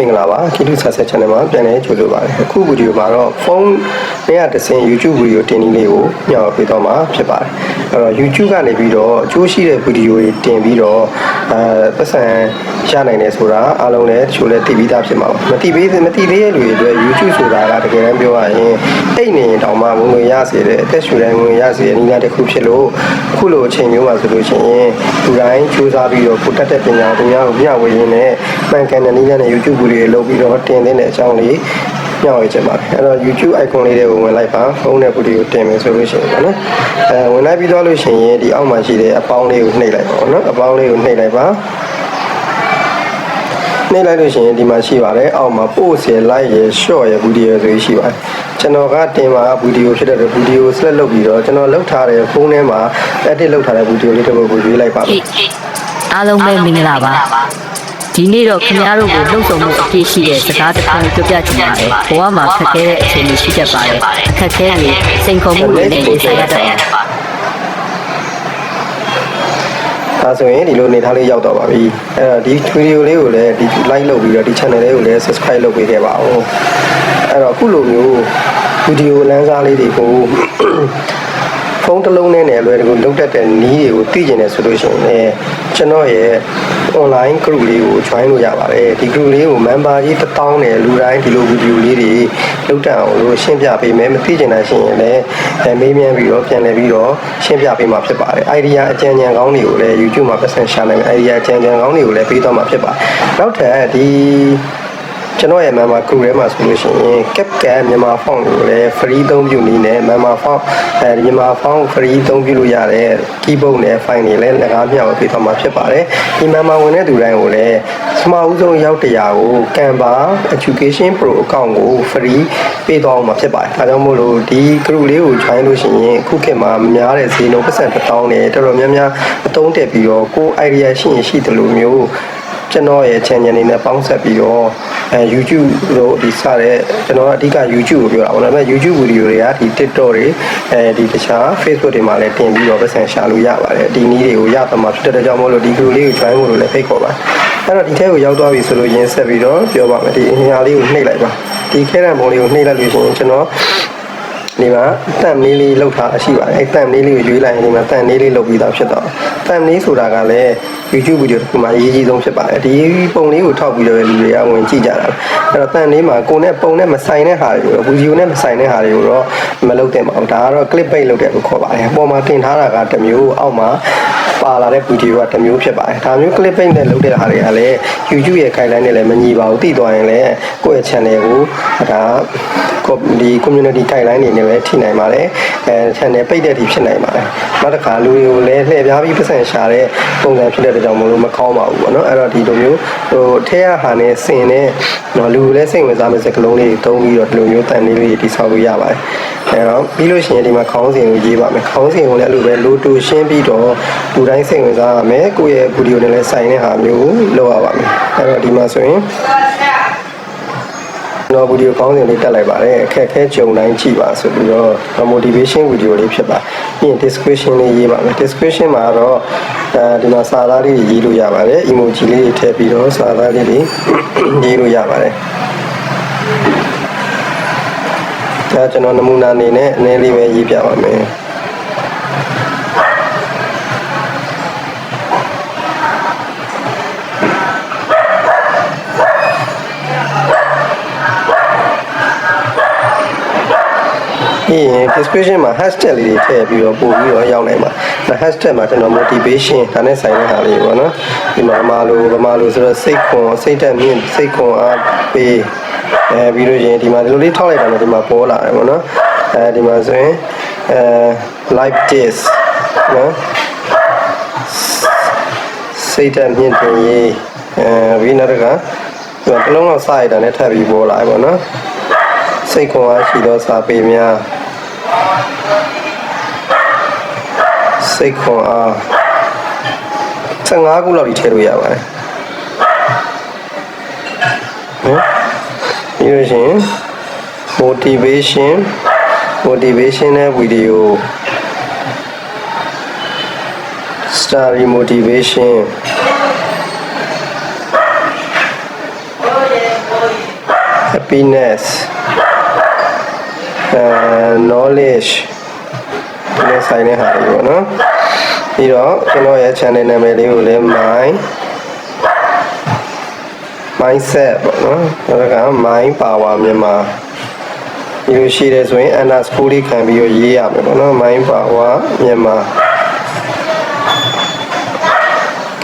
မင်္ဂလာပါကီတူဆာဆက် channel မှာပြန်လည်ကြိုဆိုပါရစေအခုဗီဒီယိုမှာတော့ဖုန်းနဲ့တစ်ဆင့် YouTube ဗီဒီယိုတင်နည်းလေးကိုညှော်ပေးတော့မှာဖြစ်ပါတယ်အဲ့တော့ YouTube ကနေပြီးတော့အကျိုးရှိတဲ့ဗီဒီယိုတွေတင်ပြီးတော့အဲပတ်စံရနိုင်တယ်ဆိုတာအားလုံးလည်းတချို့လည်းသိပြီးသားဖြစ်မှာပါမသိသေးမသိသေးတဲ့လူတွေအတွက် YouTube ဆိုတာကတကယ်တမ်းပြောရရင်အိတ်နေရင်တောင်မှဝင်ဝင်ရစေတဲ့အသက်ရှူတိုင်းဝင်ဝင်ရစေတဲ့နည်းလမ်းတစ်ခုဖြစ်လို့အခုလိုအချိန်မျိုးမှာဆိုလို့ရှိရင်လူတိုင်းစူးစမ်းပြီးတော့ကိုတက်တဲ့ပညာသူများကိုမျှဝေရင်းနဲ့မှန်ကန်တဲ့နည်းလမ်းနဲ့ YouTube ဗီဒီယိုလုပ်ပြီးတော့တင်တဲ့အကြောင်းလေးညောင်းရချင်ပါတယ်အဲ့တော့ YouTube icon လေးတွေကိုဝင်လိုက်ပါဖုန်းနဲ့ဗီဒီယိုတင်မယ်ဆိုလို့ရှိရင်ပေါ့နော်အဲဝင်လိုက်ပြီးတော့လို့ရှိရင်ဒီအောက်မှာရှိတဲ့အပေါင်းလေးကိုနှိပ်လိုက်ပါတော့နော်အပေါင်းလေးကိုနှိပ်လိုက်ပါနှိပ်လိုက်လို့ရှိရင်ဒီမှာရှိပါတယ်အောက်မှာ post ရ like ရ short ရဗီဒီယိုဆိုပြီးရှိပါတယ်ကျွန်တော်ကတင်မှာဗီဒီယိုဖြစ်တဲ့ဗီဒီယို select လုပ်ပြီးတော့ကျွန်တော်လုပ်ထားတဲ့ဖုန်းထဲမှာ edit လုပ်ထားတဲ့ဗီဒီယိုလေးတစ်ပုဒ်ကိုရွေးလိုက်ပါမယ်အားလုံးပဲမင်္ဂလာပါ ဒီနေ့တော့ခင်ဗျားတို့ကိုလှုပ်ဆောင်မှုအပြည့်ရှိတဲ့စကားတစ်ခုပြောပြချင်ပါတယ်ဘဝမှာခက်ခဲတဲ့အခြေအနေရှိတတ်ပါတယ်အခက်ခဲတွေစိန်ခေါ်မှုတွေနဲ့ရင်ဆိုင်ရတတ်ပါတယ်ဒါဆိုရင်ဒီလိုနေထားလေးရောက်တော့ပါပြီအဲ့တော့ဒီဗီဒီယိုလေးကိုလည်းဒီ like လုပ်ပြီးတော့ဒီ channel လေးကိုလည်း subscribe လုပ်ပေးခဲ့ပါဦးအဲ့တော့အခုလိုမျိုးဗီဒီယိုလမ်းစားလေးတွေကိုဖုန်းတစ်လုံးနဲ့နဲ့အလွယ်တကူလုတ်တတ်တဲ့နည်းတွေကိုသိကျင်တယ်ဆိုလို့ရှိရင်လည်းကျွန်တော်ရဲ့ online group လေးကို join လို့ရပါတယ်ဒီ group လေးကို member ကြီး1000နဲ့လူတိုင်းဒီလိုဗီဒီယိုလေးတွေလုတ်တတ်အောင်လို့ရှင်းပြပေးမယ်မသိကျင်တာရှိရင်လည်းအဲမေးမြန်းပြီးတော့ပြန်လည်ပြီးတော့ရှင်းပြပေးမှာဖြစ်ပါတယ် idea အကြံဉာဏ်ကောင်းတွေကိုလည်း YouTube မှာပတ်စံရှာနိုင်မယ် idea အကြံဉာဏ်ကောင်းတွေကိုလည်းပေးတော့မှာဖြစ်ပါတယ်နောက်ထပ်ဒီ ကျွန်တော်ရဲ့ member group ထဲမှာဆိုလို့ရှိရင် CapCut မြန်မာ font ကိုလည်း free သုံးပြုနည်းနဲ့ member font အဲဒီမြန်မာ font free သုံးပြုလို့ရတဲ့ keyboard နဲ့ file တွေလည်းလက်ကားမြောက်ပေးသွားမှာဖြစ်ပါတယ်ဒီ member ဝင်တဲ့သူတိုင်းကိုလည်းစမဦးဆုံးရောက်တရားကို Canva Education Pro account ကို free ပေးသွားအောင်မှာဖြစ်ပါတယ်ဒါကြောင့်မို့လို့ဒီ group လေးကို join လို့ရှိရင်အခုခေတ်မှာများတဲ့ဈေးနှုန်းပတ်စံ1000နဲ့တော်တော်များများအသုံးတက်ပြီးတော့ကိုယ် idea ရှိရင်ရှိတယ်လို့မျိုး ကျွန်တော်ရဲ့ channel နေနဲ့ပေါင်းဆက်ပြီးတော့အဲ YouTube တို့ဒီစတဲ့ကျွန်တော်ကအဓိက YouTube ကိုပြောတာပေါ့နော်ဒါပေမဲ့ YouTube ဗီဒီယိုတွေကဒီ TikTok တွေအဲဒီတခြား Facebook တွေမှာလည်းတင်ပြီးတော့ပတ်စံရှာလို့ရပါတယ်ဒီနည်းတွေကိုရတော့မှာဖြစ်တဲ့ကြောင့်မို့လို့ဒီ group လေးကို join ဖို့လည်းဖိတ်ခေါ်ပါတယ်အဲ့တော့ဒီထဲကိုရောက်သွားပြီဆိုလို့ရင်းဆက်ပြီးတော့ပြောပါမယ်ဒီအင်အားလေးကိုနှိပ်လိုက်ပါဒီခဲရန်ပုံလေးကိုနှိပ်လိုက်လို့ရှိရင်ကျွန်တော် ဒီမှာတန်လေးလေးလောက်ထားရှိပါတယ်အဲတန်လေးလေးကိုရွေးလိုက်ရင်ဒီမှာတန်လေးလေးလောက်ပြီးသားဖြစ်တော့တန်လေးဆိုတာကလည်း YouTube ဗီဒီယိုတစ်ခုမှာအရေးကြီးဆုံးဖြစ်ပါတယ်ဒီပုံလေးကိုထောက်ပြီးတော့လူတွေကဝင်ကြည့်ကြတာအဲ့တော့တန်လေးမှာကိုယ်နဲ့ပုံနဲ့မဆိုင်တဲ့ဟာတွေကိုဗီဒီယိုနဲ့မဆိုင်တဲ့ဟာတွေကိုတော့မလုပ်သင့်ပါဘူးဒါကတော့ clip bait လုပ်တယ်လို့ခေါ်ပါတယ်အပေါ်မှာတင်ထားတာကတစ်မျိုးအောက်မှာပါလာတဲ့ဗီဒီယိုကတစ်မျိုးဖြစ်ပါတယ်ဒါမျိုး clip bait နဲ့လုပ်တဲ့ဟာတွေကလည်း YouTube ရဲ့ guideline နဲ့လည်းမညီပါဘူးသိသွားရင်လည်းကိုယ့်ရဲ့ channel ကိုဒါ ဒီ community guideline တွေနဲ့ပဲထိနိုင်ပါတယ်အဲ channel ပိတ်တဲ့ထိဖြစ်နိုင်ပါတယ်နောက်တစ်ခါလူတွေကိုလည်းလှည့်ပြားပြီးပတ်စံရှာတဲ့ပုံစံဖြစ်တဲ့ကြောင့်မလို့မကောင်းပါဘူးပေါ့နော်အဲ့တော့ဒီလိုမျိုးဟိုထဲရဟာနဲ့ဆင်တဲ့နော်လူကိုလည်းစိတ်ဝင်စားမယ့်စကလုံးလေးတွေတုံးပြီးတော့ဒီလိုမျိုးတန်လေးလေးတွေတိဆောက်လို့ရပါတယ်အဲ့တော့ပြီးလို့ရှိရင်ဒီမှာခေါင်းစဉ်ကိုရေးပါမယ်ခေါင်းစဉ်ကိုလည်းအဲ့လိုပဲလိုတူရှင်းပြီးတော့လူတိုင်းစိတ်ဝင်စားရမယ်ကိုယ့်ရဲ့ဗီဒီယိုနဲ့လည်းဆိုင်တဲ့ဟာမျိုးကိုလုပ်ရပါမယ်အဲ့တော့ဒီမှာဆိုရင် တော့ဗီဒီယိုကောင်းစဉ်လေးတက်လိုက်ပါတယ်အခက်အခဲကြုံတိုင်းကြည့်ပါဆိုပြီးတော့ motivation ဗီဒီယိုလေးဖြစ်ပါပြီးရင် description လေးရေးပါမယ် description မှာတော့အဲဒီမှာစာသားလေးရေးလို့ရပါတယ် emoji လေးတွေထည့်ပြီးတော့စာသားလေးတွေရေးလို့ရပါတယ်ဒါကျွန်တော်နမူနာအနေနဲ့အနည်းလေးပဲရေးပြပါမယ် ပြီးရင် description မှာ hashtag လေးတွေထည့်ပြီးတော့ပို့ပြီးတော့ရောက်နိုင်ပါဒါ hashtag မှာကျွန်တော် motivation ဒါနဲ့ဆိုင်တဲ့ဟာလေးပေါ့နော်ဒီမှာဗမာလိုဗမာလိုဆိုတော့စိတ်ခွန်စိတ်တက်မြင့်စိတ်ခွန်အားပေးအဲပြီးလို့ရှိရင်ဒီမှာဒီလိုလေးထောက်လိုက်တာလည်းဒီမှာပေါ်လာတယ်ပေါ့နော်အဲဒီမှာဆိုရင်အဲ like this နော်စိတ်တက်မြင့်တင်ရေးအဲပြီးနောက်တစ်ခါဒီမှာတစ်လုံးလောက်စရတာနဲ့ထပ်ပြီးပေါ်လာတယ်ပေါ့နော်စိတ်ခွန်အားရှိသောစာပေများ စိတ်ခွန်အား15ခုလောက်ထိထည့်လို့ရပါတယ်နော်ပြီးလို့ရှိရင် motivation motivational video study motivation happiness uh, knowledge ဒီလိုဆိုင်တဲ့ဟာတွေပေါ့နော်ပြီးတော့ကျွန်တော်ရဲ့ channel နာမည်လေးကိုလည်း my mindset ပေါ့နော်ဒါက mind power မြန်မာဒီလိုရှိတယ်ဆိုရင် underscore လေးခံပြီးတော့ရေးရမယ်ပေါ့နော် mind power မြန်မာ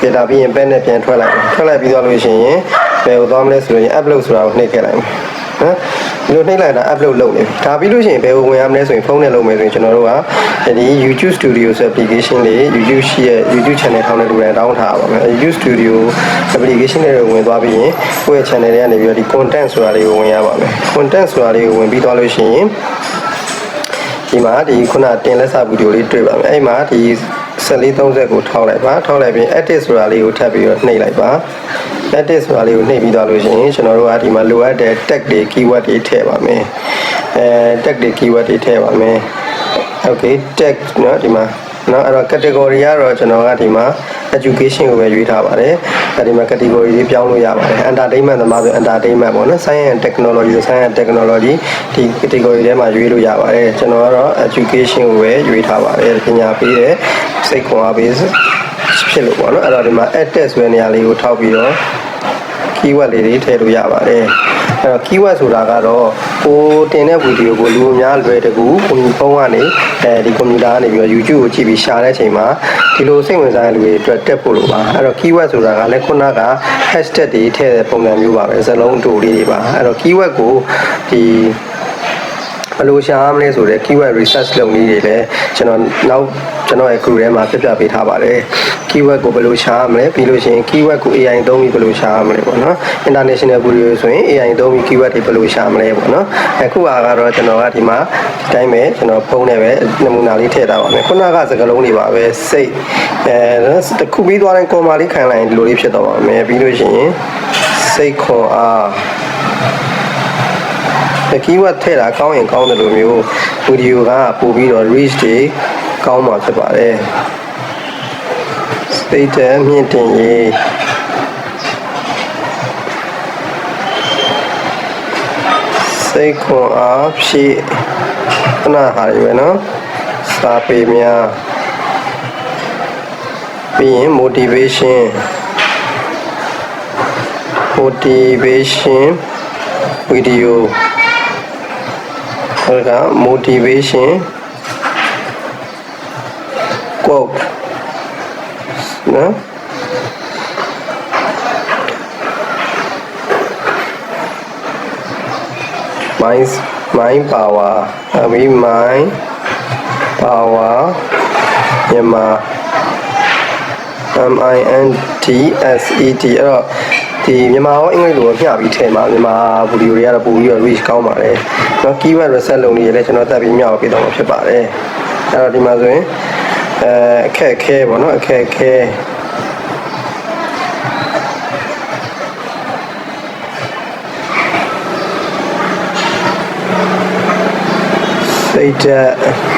ကဲဒါပြီးရင် pen နဲ့ပြန်ထွက်လိုက်မယ်ထွက်လိုက်ပြီးတော့လို့ရှိရင်ဘယ်ကိုသွားမလဲဆိုရင် upload ဆိုတာကိုနှိပ်ခဲ့လိုက်မယ်နော် ဒီလိုနှိပ်လိုက်တာ upload လုပ်နေပြီဒါပြီးလို့ရှိရင်ဘယ်ကိုဝင်ရမလဲဆိုရင်ဖုန်းနဲ့လုပ်မယ်ဆိုရင်ကျွန်တော်တို့ကဒီ YouTube Studio ဆို application လေး YouTube ရှိရဲ့ YouTube channel ထောင်းတဲ့လူတွေတောင်းထားပါမယ် YouTube Studio application တွေဝင်သွားပြီးရင်ကိုယ့်ရဲ့ channel တွေကနေပြီးတော့ဒီ content ဆိုတာလေးကိုဝင်ရပါမယ် content ဆိုတာလေးကိုဝင်ပြီးသွားလို့ရှိရင်ဒီမှာဒီခုနတင်လက်စာဗီဒီယိုလေးတွေ့ပါမယ်အဲ့မှာဒီ1430ကိုထောက်လိုက်ပါထောက်လိုက်ပြီး edit ဆိုတာလေးကိုထပ်ပြီးတော့နှိပ်လိုက်ပါ edit ဆိုတာလေးကိုနှိပ်ပြီးသွားလို့ရှိရင်ကျွန်တော်တို့ကဒီမှာလိုအပ်တဲ့ tag တွေ keyword တွေထည့်ပါမယ်အဲ tag တွေ keyword တွေထည့်ပါမယ် okay tag เนาะဒီမှာเนาะအဲ့တော့ category ကတော့ကျွန်တော်ကဒီမှာ education ကိုပဲရွေးထားပါတယ်အဲဒီမှာ category တွေပြောင်းလို့ရပါတယ် entertainment သမားဆို entertainment ပေါ့နော် science and technology ဆို science and technology ဒီ category ထဲမှာရွေးလို့ရပါတယ်ကျွန်တော်ကတော့ education ကိုပဲရွေးထားပါတယ်ပညာပေးတဲ့စိတ်ခွန်အားပေး ဖြစ်လို့ပေါ့နော်အဲ့တော့ဒီမှာ edit ဆိုတဲ့နေရာလေးကိုထောက်ပြီးတော့ keyword လေးတွေထည့်လို့ရပါတယ်အဲ့တော့ keyword ဆိုတာကတော့ကိုတင်တဲ့ဗီဒီယိုကိုလူအများလွယ်တကူကွန်ပျူတာဖုန်းကနေအဲဒီကွန်ပျူတာကနေပြီးတော့ YouTube ကိုကြည့်ပြီးရှာတဲ့အချိန်မှာဒီလိုစိတ်ဝင်စားတဲ့လူတွေအတွက်တက်ဖို့လိုပါအဲ့တော့ keyword ဆိုတာကလည်းခုနက hashtag တွေထည့်တဲ့ပုံစံမျိုးပါပဲစလုံးအတူလေးတွေပါအဲ့တော့ keyword ကိုဒီ ဘယ်လိုရှာရမလဲဆိုတော့ keyword research လုပ်နည်းတွေလည်းကျွန်တော်နောက်ကျွန်တော်ရဲ့ group ထဲမှာပြပြပေးထားပါတယ် keyword ကိုဘယ်လိုရှာရမလဲပြီးလို့ရှိရင် keyword ကို AI သုံးပြီးဘယ်လိုရှာရမလဲပေါ့နော် international video ဆိုရင် AI သုံးပြီး keyword တွေဘယ်လိုရှာမလဲပေါ့နော်အခုဟာကတော့ကျွန်တော်ကဒီမှာဒီတိုင်းပဲကျွန်တော်ဖုန်းနဲ့ပဲနမူနာလေးထည့်ထားပါမယ်ခုနကစကားလုံးတွေပါပဲစိတ်အဲတစ်ခုပြီးသွားတဲ့ comma လေးခံလိုက်ရင်ဒီလိုလေးဖြစ်တော့ပါမယ်ပြီးလို့ရှိရင်စိတ်ခွန်အားဒီ keyword ထည့်တာကောင်းရင်ကောင်းတယ်လို့မျိုးဗီဒီယိုကပို့ပြီးတော့ reach တွေကောင်းမှာဖြစ်ပါတယ် status မြင့်တင်ရေးစိတ်ခွန်အားဖြည့်ခဏဟာရပဲနော်စာပေများပြီးရင် motivation motivation video ဟိုက motivation quote နော် mind mind power အဘိ mind power မြန်မာ M I N T S E T အဲ့တော့ ဒီမြန်မာရောအင်္ဂလိပ်လိုမျှပြီးထည့်မှာမြန်မာဗီဒီယိုတွေကတော့ပို့ပြီးတော့ reach ကောင်းပါတယ်ကျွန်တော် keyword reset လုပ်နေရလဲကျွန်တော်တက်ပြီးမျှပေးတော့မှာဖြစ်ပါတယ်အဲ့တော့ဒီမှာဆိုရင်အဲအခက်ခဲပေါ့နော်အခက်ခဲစိတ်ဓာတ်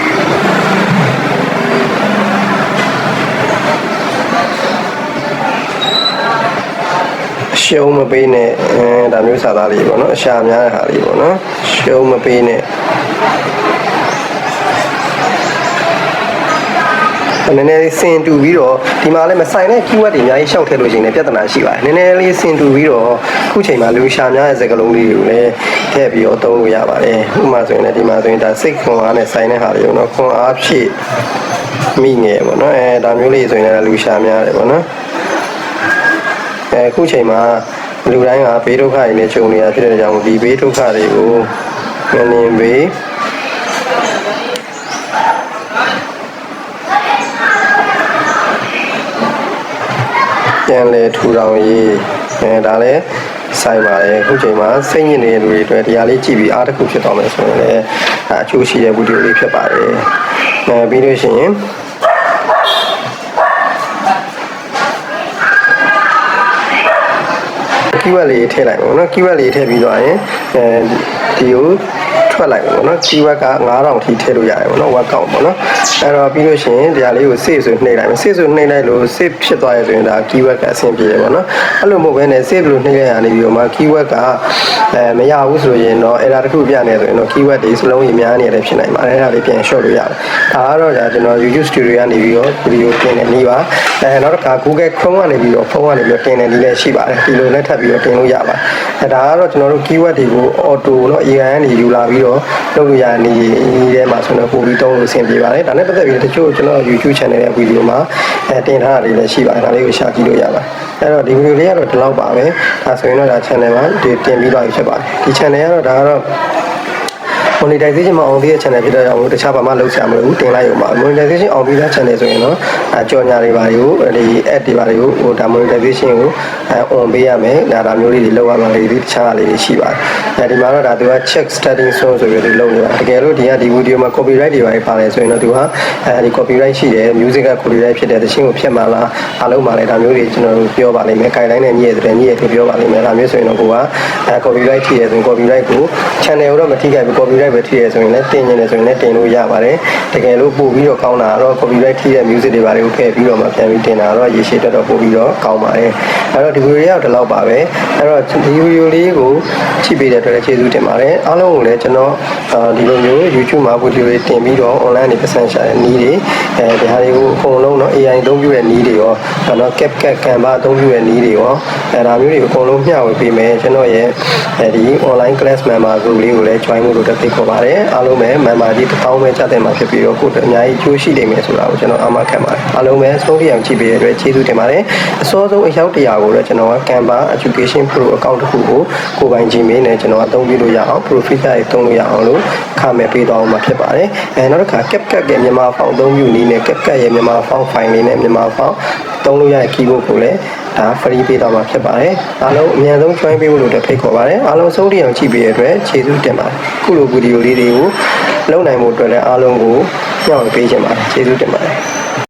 ရှုံးမပေးနဲ့အဲဒါမျိုးစာသားလေးပေါ့နော်အရှာများတဲ့ဟာလေးပေါ့နော်ရှုံးမပေးနဲ့နည်းနည်းလေးစင်တူပြီးတော့ဒီမှာလည်းမဆိုင်တဲ့ keyword တွေအများကြီးရှောက်ထည့်လို့ရှိရင်လည်းပြဿနာရှိပါတယ်နည်းနည်းလေးစင်တူပြီးတော့အခုချိန်မှာလူရှာများတဲ့စကားလုံးလေးတွေကိုလည်းထည့်ပြီးတော့သုံးလို့ရပါတယ်ဥပမာဆိုရင်လည်းဒီမှာဆိုရင်ဒါစိတ်ခွန်အားနဲ့ဆိုင်တဲ့ဟာတွေပေါ့နော်ခွန်အားဖြည့်မိငယ်ပေါ့နော်အဲဒါမျိုးလေးဆိုရင်လည်းလူရှာများတယ်ပေါ့နော် အဲအခုချိန်မှာလူတိုင်းကဘေးဒုက္ခတွေနဲ့ကြုံနေရဖြစ်တဲ့ကြောင့်ဒီဘေးဒုက္ခတွေကိုငလင်ဘေးပြန်လေထူထောင်ရေးအဲဒါလည်းဆိုင်ပါတယ်အခုချိန်မှာစိတ်ညစ်နေတဲ့လူတွေအတွက်တရားလေးကြည့်ပြီးအားတစ်ခုဖြစ်သွားမယ်ဆိုရင်လည်းအအကျိုးရှိတဲ့ဗီဒီယိုလေးဖြစ်ပါတယ်အဲပြီးလို့ရှိရင် keyword လေးထည့်လိုက်ပါဘောနော် keyword လေးထည့်ပြီးသွားရင်အဲဒီကို ထွက်လိုက်ပေါ့နော် keyword က9000ထိထည့်လို့ရတယ်ပေါ့နော် word count ပေါ့နော်အဲ့တော့ပြီးလို့ရှိရင်ဒီဟာလေးကို save ဆိုနှိပ်လိုက်မယ် save ဆိုနှိပ်လိုက်လို့ save ဖြစ်သွားရဆိုရင်ဒါ keyword ကအဆင်ပြေတယ်ပေါ့နော်အဲ့လိုမဟုတ်ဘဲနဲ့ save လို့နှိပ်လိုက်ရနေပြီးတော့မှ keyword ကအဲမရဘူးဆိုရင်တော့ error တစ်ခုပြနေဆိုရင်တော့ keyword တွေစလုံးကြီးများနေတယ်ဖြစ်နိုင်ပါတယ်အဲ့ဒါလေးပြန် short လို့ရတယ်ဒါကတော့ဒါကျွန်တော် YouTube Studio ကနေပြီးတော့ video တင်နေနေပါအဲနောက်တစ်ခါ Google Chrome ကနေပြီးတော့ဖုန်းကနေပြီးတော့တင်နေနေလည်းရှိပါတယ်ဒီလိုနဲ့ထပ်ပြီးတော့တင်လို့ရပါတယ်အဲဒါကတော့ကျွန်တော်တို့ keyword တွေကို auto เนาะ AI ကနေယူလာပြီးတော့ ော့လုပ်လို့ရနေနေထဲမှာဆိုတော့ပို့ပြီးတုံးလို့အဆင်ပြေပါတယ်ဒါနဲ့ပတ်သက်ပြီးတချို့ကျွန်တော် YouTube channel ရဲ့ video မှာအဲတင်ထားတာတွေလည်းရှိပါတယ်ဒါလေးကိုရှာကြည့်လို့ရပါတယ်အဲ့တော့ဒီ video လေးကတော့ဒီလောက်ပါပဲဒါဆိုရင်တော့ဒါ channel မှာဒီတင်ပြီးတော့ဖြစ်ပါတယ်ဒီ channel ကတော့ဒါကတော့ monetization မအောင်သေးတဲ့ channel ဖြစ်တဲ့ကြောင့်တခြားဘာမှလုပ်ချင်မလို့တင်လိုက်ရုံပါ monetization အောင်ပြီးသား channel ဆိုရင်တော့အကြော်ညာတွေပါတွေကိုဒီ ad တွေပါတွေကိုဟိုဒါ monetization ကိုအဲ on ပေးရမယ်ဒါဒါမျိုးလေးတွေလောက်ရမှာလေးဒီတခြားလေးတွေရှိပါတယ်အဲဒီမှာတော့ဒါသူက check starting source ဆိုပြီးတော့လုပ်နေတာတကယ်လို့ဒီကဒီ video မှာ copyright တွေပါပါတယ်ဆိုရင်တော့သူကအဲဒီ copyright ရှိတယ် music က copyright ဖြစ်တဲ့တခြင်းကိုဖျက်မှလားအားလုံးပါလေဒါမျိုးတွေကျွန်တော်တို့ပြောပါလိမ့်မယ် guideline နဲ့ညည့်တဲ့ညည့်တဲ့ပြောပါလိမ့်မယ်ဒါမျိုးဆိုရင်တော့ကိုကအဲ copyright ထိရဆိုရင် copyright ကို channel ကိုတော့မထိခိုက်ဘူး copyright ပဲထိရဆိုရင်လည်းတင်နေတယ်ဆိုရင်လည်းတင်လို့ရပါတယ်တကယ်လို့ပို့ပြီးတော့ကောင်းတာကတော့ copyright ထိတဲ့ music တွေပါတယ်ကိုဖယ်ပြီးတော့မှပြန်ပြီးတင်တာတော့ရေရှည်တက်တော့ပို့ပြီးတော့ကောင်းပါတယ်အဲ့တော့ဒီ video လေးကတော့ဒီလောက်ပါပဲအဲ့တော့ဒီ video လေးကိုကြည့်ပေးတဲ့အတွက်လည်းကျေးဇူးတင်ပါတယ်အားလုံးကိုလည်းကျွန်တော်အာဒီလိုမျိုး YouTube မှာ video တွေတင်ပြီးတော့ online တွေပတ်စံရှာတဲ့နည်းတွေအဲဒီဟာတွေကိုအကုန်လုံးเนาะ ะ AI အသုံးပြုတဲ့နည်းတွေရောနော် CapCut Canva အသုံးပြုတဲ့နည်းတွေရောအဲဒါမျိုးတွေအကုန်လုံးမျှဝေပေးမယ်ကျွန်တော်ရဲ့အဲဒီ online class member group လေးကိုလည်း join ဖို့လို့တက်ဖိတ်ခေါ်ပါတယ်အားလုံးပဲ member ကြီးတစ်ပေါင်းပဲကြတဲ့မှာဖြစ်ပြီးတော့ကိုယ်တို့အများကြီးကျိုးရှိနေမယ်ဆိုတာကိုကျွန်တော်အမှတ်ခံပါတယ်အားလုံးပဲဆုံးဖြတ်အောင်ကြည့်ပေးတဲ့အတွက်ကျေးဇူးတင်ပါတယ်အစောဆုံးအရောက်တရားကိုတော့ကျွန်တော်က Canva Education Pro account တစ်ခုကိုကိုယ်ပိုင် Gmail နဲ့ကျွန်တော်အသုံးပြုလို့ရအောင် profile တွေသုံးလို့ရအောင်လို့ခါမဲ့ပေးသွားအောင်မှာဖြစ်ပါတယ်အဲနောက်တစ်ခါ CapCut ရဲ့မြန်မာ font အသုံးပြုနည်းနဲ့ CapCut ရဲ့မြန်မာ font file လေးနဲ့မြန်မာ font သုံးလို့ရတဲ့ keyboard ကိုလည်းဒါ free ပေးတော့မှာဖြစ်ပါတယ်အားလုံးအများဆုံး join ပေးဖို့လို့တက်ဖိတ်ခေါ်ပါတယ်အားလုံးဆုံးတရားကြည့်ပေးတဲ့အတွက်ကျေးဇူးတင်ပါတယ်ခုလိုဗီဒီယိုလေးတွေကိုလုပ်နိုင်ဖို့အတွက်လည်းအားလုံးကိုညှောင်းပေးချင်ပါတယ်ကျေးဇူးတင်ပါတယ်